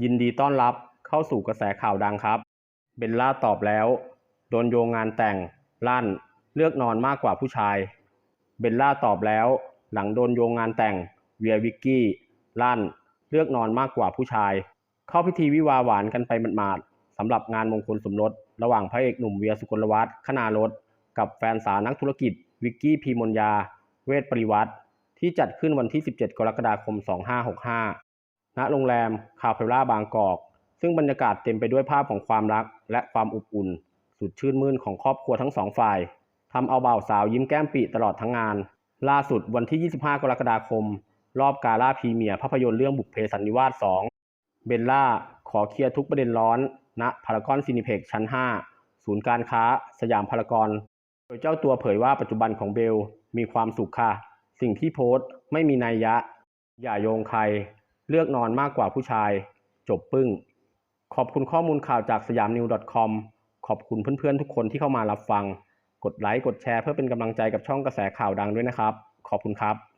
ยินดีต้อนรับเข้าสู่กระแสข่าวดังครับ เบลล่าตอบแล้ว โดนโยงงานแต่ง ลั่น เลือกนอนมากกว่าผู้ชาย เบลล่าตอบแล้ว หลังโดนโยงงานแต่ง เวียวิกกี้ ลั่น เลือกนอนมากกว่าผู้ชาย เข้าพิธีวิวาหวานกันไปหมาดๆสำหรับงานมงคลสมรส ระหว่างพระเอกหนุ่มเวียสุกลวัฒน์คณารถกับแฟนสาวนักธุรกิจ วิกกี้พีมนยา เวทปริวัติที่จัดขึ้นวันที่ 17 กรกฎาคม 2565 ณโรงแรมคาเพล่าบางกอก ซึ่งบรรยากาศเต็มไปด้วยภาพของความรัก และความอบอุ่น สุดชื่นมื่นของครอบครัวทั้งสองฝ่ายทำเอาบ่าวสาวยิ้มแก้มปีตลอดทั้งงาน ล่าสุดวันที่ 25 กรกฎาคม รอบกาล่าพรีเมียร์ภาพยนตร์เรื่องบุพเพสันนิวาส 2 เบลล่า ขอเคลียร์ทุกประเด็นร้อนณพารากอนซินิเพ็กชั้น 5 ศูนย์การค้า สยามพารากอนโดยเจ้าตัวเผยว่าปัจจุบันของเบลมีความสุขค่ะ สิ่งที่โพสต์ไม่มีนัยยะ อย่าโยงใคร เลือกนอนมากกว่าผู้ชาย จบปึ้ง ขอบคุณข้อมูลข่าวจากสยามนิว .com ขอบคุณเพื่อนๆ ทุกคนที่เข้ามารับฟัง กดไลค์ กดแชร์เพื่อเป็นกำลังใจกับช่องกระแสข่าวดังด้วยนะครับ ขอบคุณครับ